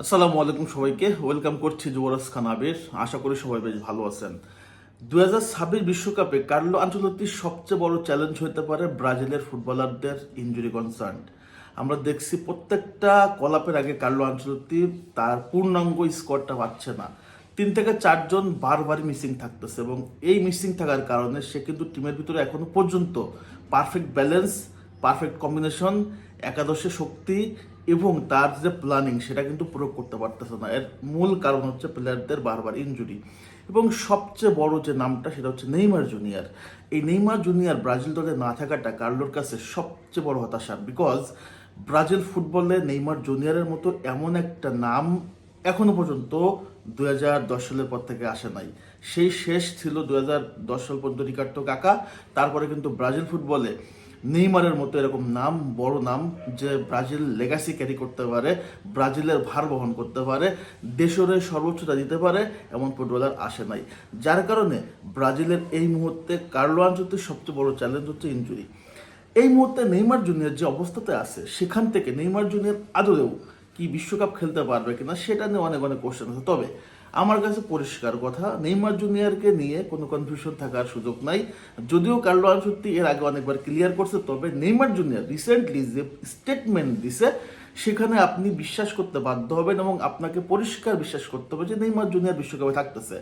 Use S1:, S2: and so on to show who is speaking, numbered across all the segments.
S1: আসসালামু আলাইকুম সবাইকে। ওয়েলকাম করছি যুবরাজ খান আবির। আশা করি সবাই বেশ ভালো আছেন। দু হাজার বিশ্বকাপে কার্লো আঞ্চলতির সবচেয়ে বড় চ্যালেঞ্জ হতে পারে ব্রাজিলের ফুটবলারদের ইনজুরি কনসার্ন আমরা দেখছি প্রত্যেকটা কলাপের আগে কার্লো আঞ্চলতি তার পূর্ণাঙ্গ স্কোরটা পাচ্ছে না। তিন থেকে চারজন বারবারই মিসিং থাকতেছে এবং এই মিসিং থাকার কারণে সে কিন্তু টিমের ভিতরে এখনও পর্যন্ত পারফেক্ট ব্যালেন্স পারফেক্ট কম্বিনেশন একাদশে শক্তি এবং তার যে প্ল্যানিং সেটা কিন্তু প্রয়োগ করতে পারতেছে না। এর মূল কারণ হচ্ছে প্লেয়ারদের বারবার ইনজুরি এবং সবচেয়ে বড় যে নামটা, সেটা হচ্ছে নেইমার জুনিয়র এই নেইমার জুনিয়র ব্রাজিল দলে না থাকাটা কার্লোর কাছে সবচেয়ে বড় হতাশা। বিকজ ব্রাজিল ফুটবলে নেইমার জুনিয়রের মতো এমন একটা নাম এখনও পর্যন্ত দুই হাজার দশ সালের পর থেকে আসে নাই। সেই শেষ ছিল দুই হাজার দশ সাল পর্যন্ত, রিকার্ডো কাকা। তারপরে কিন্তু ব্রাজিল ফুটবলে নেইমারের মতো এরকম নাম, বড় নাম যে ব্রাজিল লেগাসি ক্যারি করতে পারে, ব্রাজিলের ভার বহন করতে পারে, দেশরে সর্বোচ্চতা দিতে পারে, এমন ফুটবলার আসে নাই। যার কারণে ব্রাজিলের এই মুহূর্তে কার্লো আঞ্চলতির সবচেয়ে বড় চ্যালেঞ্জ হচ্ছে ইঞ্জুরি এই মুহূর্তে নেইমার জুনিয়র যে অবস্থাতে আছে, সেখান থেকে নেইমার জুনিয়র আদৌও কি বিশ্বকাপ খেলতে পারবে কিনা, সেটা নিয়ে অনেক অনেক কোশ্চেন আছে। তবে আমার কাছে পরিষ্কার কথা, নেইমার জুনিয়রকে নিয়ে কোনো কনফিউশন থাকার সুযোগ নাই। যদিও কার্লো আনসুত্তি এর আগে অনেকবার ক্লিয়ার করছে, তবে নেইমার জুনিয়র রিসেন্টলি যে স্টেটমেন্ট দিছে, সেখানে আপনি বিশ্বাস করতে বাধ্য হবেন এবং আপনাকে পরিষ্কার বিশ্বাস করতে হবে যে নেইমার জুনিয়র বিশ্বকাপে থাকতেছে।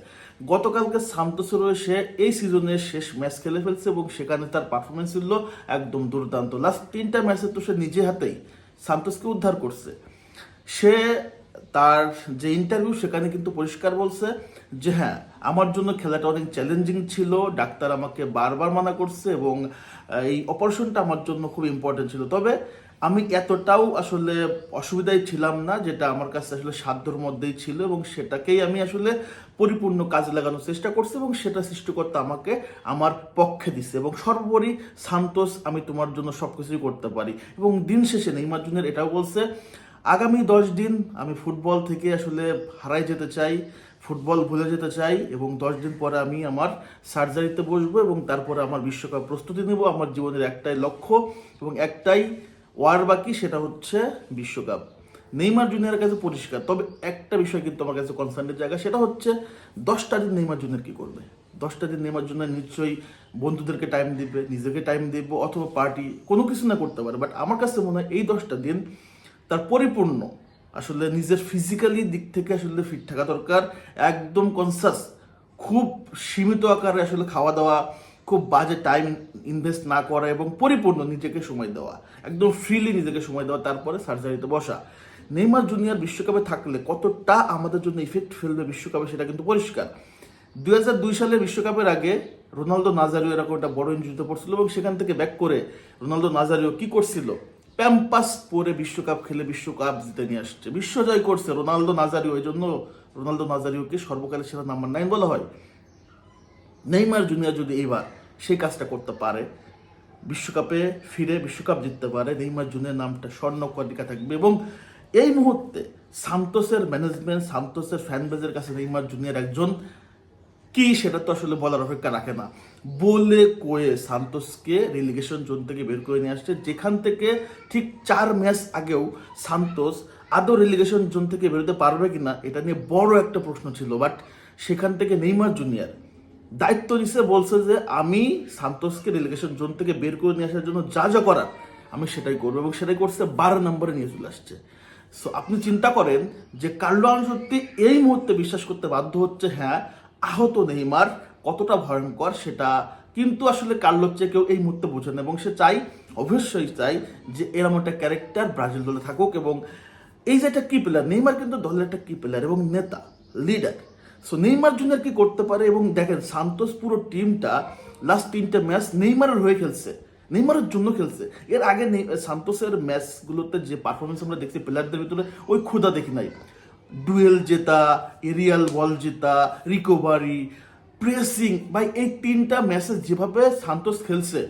S1: গতকালকে সান্তোসের সে এই সিজনের শেষ ম্যাচ খেলে ফেলছে এবং সেখানে তার পারফরমেন্স ছিল একদম দুর্দান্ত। লাস্ট তিনটা ম্যাচে তো সে নিজে হাতেই সান্তোসকে উদ্ধার করছে। সে তার যে ইন্টারভিউ সেখানে কিন্তু পরিষ্কার বলছে যে হ্যাঁ আমার জন্য খেলাটা অনেক চ্যালেঞ্জিং ছিল। ডাক্তার আমাকে বারবার মানা করছে এবং এই অপারেশনটা আমার জন্য খুব ইম্পর্টেন্ট ছিল। তবে আমি এতটাও আসলে অসুবিধায় ছিলাম না, যেটা আমার কাছে আসলে সাধ্যর মধ্যেই ছিল এবং সেটাকেই আমি আসলে পরিপূর্ণ কাজে লাগানোর চেষ্টা করছি এবং সেটা সৃষ্টিকর্তা আমাকে আমার পক্ষে দিছে এবং সর্বোপরি সান্তোষ আমি তোমার জন্য সব কিছুই করতে পারি। এবং দিন শেষে নেইমার জুনিয়র এটাও বলছে আগামী দশ দিন আমি ফুটবল থেকে আসলে হারাই যেতে চাই, ফুটবল ভুলে যেতে চাই এবং দশ দিন পরে আমি আমার সার্জারিতে বসবো এবং তারপরে আমার বিশ্বকাপ প্রস্তুতি নেব। আমার জীবনের একটাই লক্ষ্য এবং একটাই ওয়ার বাকি, সেটা হচ্ছে বিশ্বকাপ। নেইমার জুনিয়রের কাছে পরিষ্কার। তবে একটা বিষয় কিন্তু আমার কাছে কনসার্নের জায়গা, সেটা হচ্ছে দশটা দিন নেইমার জুনিয়র কী করবে? দশটা দিন নেইমার জন্য নিশ্চয়ই বন্ধুদেরকে টাইম দিবে, নিজেকে টাইম দিব অথবা পার্টি কোনো কিছু না করতে পারে। বাট আমার কাছে মনে হয় এই দশটা দিন তার পরিপূর্ণ। আসলে নিজের ফিজিক্যালি দিক থেকে আসলে ফিট থাকা দরকার। একদম কনসাস খুব সীমিত আকারে আসলে খাওয়া দাওয়া, খুব বাজে টাইম ইনভেস্ট না করা এবং পরিপূর্ণ নিজেকে সময় দেওয়া। একদম ফ্রিলি নিজেকে সময় দেওয়া, তারপরে সার্জারিতে বসা। নেইমার জুনিয়র বিশ্বকাপে থাকলে কতটা আমাদের জন্য ইফেক্ট ফেলবে বিশ্বকাপে সেটা কিন্তু পরিষ্কার। দুই হাজার দুই সালের বিশ্বকাপের আগে রোনালদো নাজারিও এরকম একটা বড় ইঞ্জুরিতে পড়ছিল এবং সেখান থেকে ব্যাক করে রোনালদো নাজারিও কি করছিল? প্যাম্পাস পরে বিশ্বকাপ খেলে বিশ্বকাপ জিতে নিয়ে আসছে। বিশ্বজয় করছে রোনালদো নাজারিও, এই জন্য রোনালদো নাজারিওকে সর্বকালের সেরা নাম্বার নাইন বলা হয়। নেইমার জুনিয়র যদি এইবার সেই কাজটা করতে পারে, বিশ্বকাপে ফিরে বিশ্বকাপ জিততে পারে, নেইমার জুনিয়র নামটা স্বর্ণ কটিকা থাকবে এবং এই মুহূর্তে সান্তোসের ম্যানেজমেন্ট সান্তোসের ফ্যান বেজের কাছে নেইমার জুনিয়র একজন কি সেটা তো আসলে বলার অপেক্ষা রাখে না। বলে কয়ে সান্তোসকে রেলিগেশন জোন থেকে বের করে নিয়ে আসছে। যেখান থেকে ঠিক চার ম্যাচ আগেও সান্তোস আদৌ রেলিগেশন জোন থেকে বেরোতে পারবে কিনা, এটা নিয়ে বড় একটা প্রশ্ন ছিল। বাট সেখান থেকে নেইমার জুনিয়র দায়িত্ব নিছে, বলছে যে আমি সান্তোসকে রেলিগেশন জোন থেকে বের করে নিয়ে আসার জন্য যা যা করার, আমি সেটাই করব এবং সেটাই করছে বারো নম্বরে নিয়ে চলে আসছে। সো আপনি চিন্তা করেন যে কার্লো আনসত্তি এই মুহূর্তে বিশ্বাস করতে বাধ্য হচ্ছে হ্যাঁ আহত নেইমার কতটা ভয়ঙ্কর সেটা কিন্তু আসলে কার্লোর চেয়ে কেউ এই মুহূর্তে বোঝে না এবং সে চাই, অবশ্যই চাই যে এরকম একটা ক্যারেক্টার ব্রাজিল দলে থাকুক এবং এই যে একটা কি প্লেয়ার নেইমার কিন্তু দলের একটা কি প্লেয়ার এবং নেতা লিডার সো নেইমার জুনিয়র কি করতে পারে এবং দেখেন, সান্তোস পুরো টিমটা লাস্ট তিনটে ম্যাচ নেইমারের হয়ে খেলছে, নেইমারের জন্য খেলছে। এর আগে সান্তোসের ম্যাচগুলোতে যে পারফরমেন্স আমরা দেখছি প্লেয়ারদের ভিতরে, ওই ক্ষুদা দেখি নাই। ডুয়েল জেতা, এরিয়াল বল জেতা, রিকভারি, প্রেসিং, ভাই, এই তিনটা ম্যাচে যেভাবে সান্তোষ খেলছে,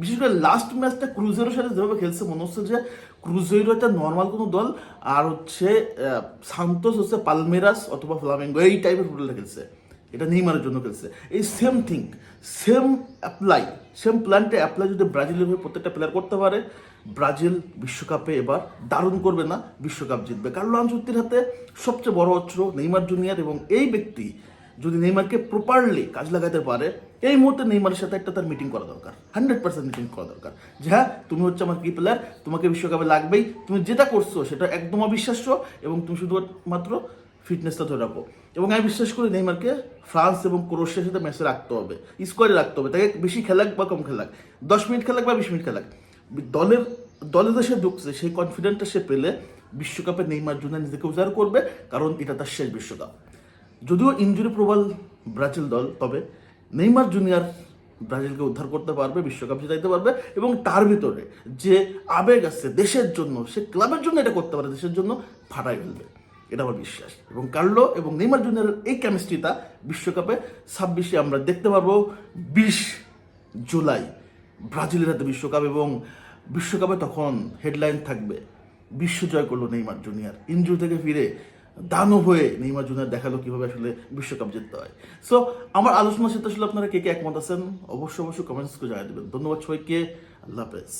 S1: বিশেষ করে লাস্ট ম্যাচটা ক্রুজেরোর সাথে যেভাবে খেলছে, মনে হচ্ছে যে ক্রুজেরো একটা নর্মাল কোনো দল, আর হচ্ছে সান্তোস হচ্ছে পালমেরাস অথবা ফ্লামেঙ্গো, এই টাইপের ফুটবলটা খেলছে। এটা নেইমারের জন্য খেলছে। এই same thing same apply same প্ল্যানটা অ্যাপ্লাই যদি ব্রাজিলের হয়ে প্রত্যেকটা প্লেয়ার করতে পারে, ব্রাজিল বিশ্বকাপে এবার দারুণ করবে না, বিশ্বকাপ জিতবে। কার্লো আনচত্তির হাতে সবচেয়ে বড় অস্ত্র নেইমার জুনিয়র এবং এই ব্যক্তি যদি নেইমারকে প্রপারলি কাজ লাগাতে পারে, এই মুহূর্তে নেইমারের সাথে একটা তার মিটিং করা দরকার হান্ড্রেড পার্সেন্ট মিটিং করা দরকার। যে হ্যাঁ তুমি হচ্ছে আমার কি প্লেয়ার তোমাকে বিশ্বকাপে লাগবেই, তুমি যেটা করছ সেটা একদম অবিশ্বাস্য এবং তুমি শুধুমাত্র ফিটনেসটা ধরে রাখো এবং আমি বিশ্বাস করি নেইমারকে ফ্রান্স এবং ক্রোশিয়ার সাথে ম্যাচে রাখতে হবে স্কোয়ারে রাখতে হবে। তাকে বেশি খেলাক বা কম খেলাক, দশ মিনিট খেলাক বা বিশ মিনিট খেলাক। দলের, দলে যে সে ঢুকছে, সেই কনফিডেন্টটা সে পেলে বিশ্বকাপে নেইমার জন্য নিজেকে উজাড় করবে, কারণ এটা তার শেষ বিশ্বকাপ। যদিও ইঞ্জুরি প্রবল ব্রাজিল দল, তবে নেইমার জুনিয়র ব্রাজিলকে উদ্ধার করতে পারবে, বিশ্বকাপ জিতাইতে পারবে, এবং তার ভিতরে যে আবেগ আছে দেশের জন্য, সে ক্লাবের জন্য এটা করতে পারে, দেশের জন্য ফাটাই ফেলবে। এটা আমার বিশ্বাস। এবং কার্লো এবং নেইমার জুনিয়রের এই কেমিস্ট্রিটা বিশ্বকাপে ছাব্বিশে আমরা দেখতে পারব, বিশ জুলাই, ব্রাজিলের হাতে বিশ্বকাপ এবং বিশ্বকাপে তখন হেডলাইন থাকবে, বিশ্ব জয় করল নেইমার জুনিয়র। ইনজুরি থেকে ফিরে দানব হয়ে নেইমার জুনিয়র দেখাল কীভাবে আসলে বিশ্বকাপ জিততে হয়। সো আমার আলোচনার সাথে আসলে আপনারা কে কে একমত আছেন? অবশ্যই অবশ্যই কমেন্টস করে জানিয়ে দেবেন। ধন্যবাদ সবাইকে। আল্লাহ হাফেজ।